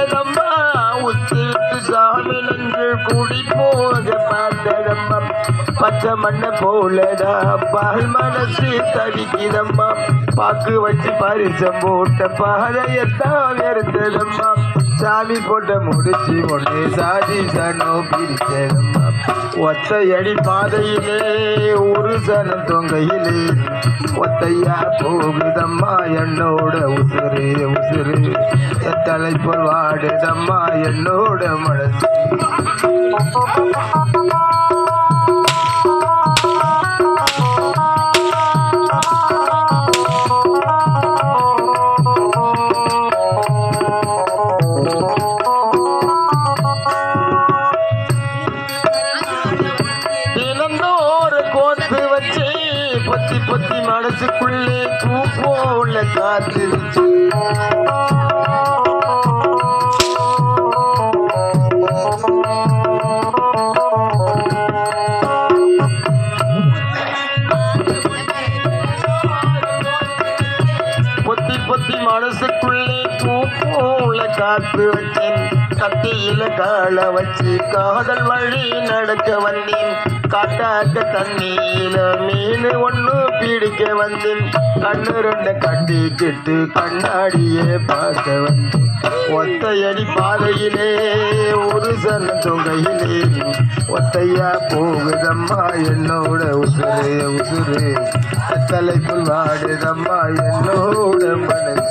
பூத்ததம்மா உச்சிட்டு சாமி நன்று கூடி போக பார்த்ததம்மா பச்சை மண்ணை போலடா பால் மனசு தவிக்குதம்மா பாக்கு வச்சு பரிசம் போட்ட பாதையத்தான் வெறுத்ததம்மா சாமி போட்ட முடிச்சு ஒன்று சாதி சனோ பிரிச்சதம்மா. ஒத்தையடி பாதையிலே ஒரு சனம் தொங்கையிலே. ஒத்தையா போகுதம்மா என்னோட உசுறு உசுறு தலை வாடுதம்மா என்னோட மனசு. பத்தி மனசுக்குள்ளே பூ போல காத்திருச்சு. பொத்தி பொத்தி மனசுக்குள்ளே பூ போல காத்து வச்சேன். கத்தியில கால வச்சு காதல் வழி நடக்க வந்தேன். காட்டாக்க தண்ணியில மீன் ஒன்று பிடிக்க வந்தேன் கண்ணு ரெண்ட கட்டிக்கிட்டு கண்ணாடியே பார்க்க வந்தேன் ஒத்தையடி பாதையிலே ஒரு சன தொகையிலே ஒத்தையா போகுதம்மா என்னோட உசுரு உசுரு. தலைக்குள் வாடுதம்மா என்னோட மனசு.